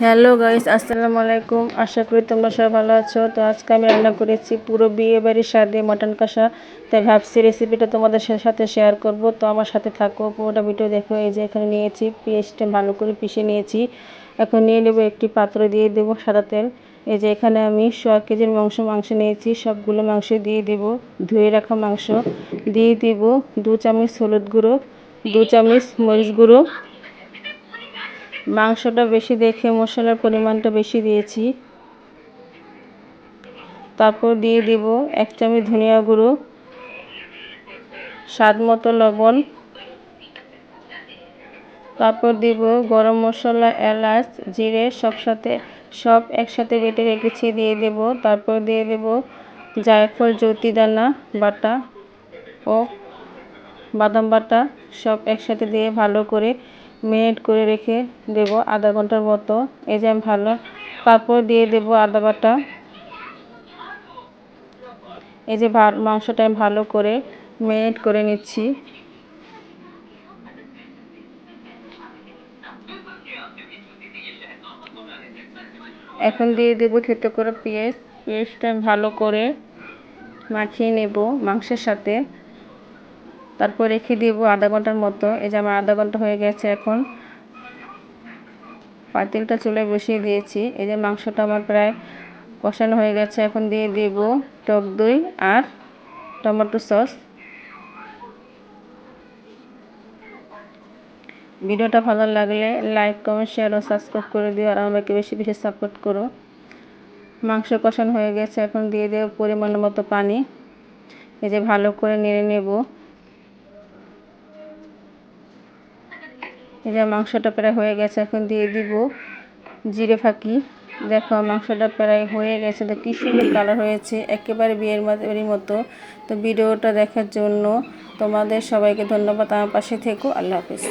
Hello guys, আসসালামু আলাইকুম। আশা করি তোমরা সবাই ভালো আছো। তো আজকে আমি রান্না করেছি পুরো বিয়ে বাড়ির স্বাদে মটন কষা। তাই ভাবছি রেসিপিটা তোমাদের সাথে শেয়ার করব। তো আমার সাথে থাকো, পুরোটা ভিডিও দেখো। এই যে এখানে নিয়েছি পেস্টটা ভালো করে পিষে নিয়েছি। এখন নিয়ে নেব একটি পাত্র দিয়ে দেবো সাদা তেল। এই যে এখানে আমি ছ কেজির মাংস মাংস নিয়েছি। সবগুলো মাংস দিয়ে দেবো, ধুয়ে রাখা মাংস। দিয়ে দেবো দু চামচ হলুদ গুঁড়ো, দু চামচ মরিচ গুঁড়ো মাংসটা বেশি দেখে, মশলার পরিমাণটা বেশি দিয়েছি। তারপর দিয়ে দিব এক চামচ ধনিয়া গুঁড়ো, স্বাদ মতো লবণ। তারপর দিব গরম মশলা, এলাচ, জিরে, সব সাথে, সব একসাথে বেটে রেখেছি, দিয়ে দেব। তারপর দিয়ে দেব জায়ফল জ্যোতি দানা, বাটা ও বাদাম বাটা, সব একসাথে দিয়ে ভালো করে মেরিনেট করে রেখে দেব আধা ঘণ্টার মতো। এই যে আমি ভালো তারপর দিয়ে দেব আদা বাটা। এই যে মাংসটা আমি ভালো করে মেরিনেট করে নিচ্ছি। এখন দিয়ে দেবো ছোটো করে পেঁয়াজ। পেঁয়াজটা ভালো করে মাখিয়ে নেব মাংসের সাথে। তারপর রেখে দিব আধা ঘণ্টার মতো। এই যে আমার আধা ঘণ্টা হয়ে গেছে এখন। পাতিলটা চুলে বসিয়ে দিয়েছি। এই যে মাংসটা আমার প্রায় কষানো হয়ে গেছে। এখন দিয়ে দিব টক দই আর টমেটো সস। ভিডিওটা ভালো লাগলে লাইক, কমেন্ট শেয়ার ও সাবস্ক্রাইব করে দিও আর আমাকে বেশি বেশি সাপোর্ট করো। মাংস কষানো হয়ে গেছে। এখন দিয়ে দেবো পরিমাণ মতো পানি। এই যে ভালো করে নেড়ে নেব। এই যে মাংসটা প্রায় হয়ে গেছে, এখন দিয়ে দিব জিরে ফাঁকি। দেখো, মাংসটা প্রায় হয়ে গেছে। তো কী সুন্দর কালার হয়েছে, একেবারে বিয়ের বাড়ির মতো। তো ভিডিওটা দেখার জন্য তোমাদের সবাইকে ধন্যবাদ। আমার পাশে থেকো। আল্লাহ হাফিজ।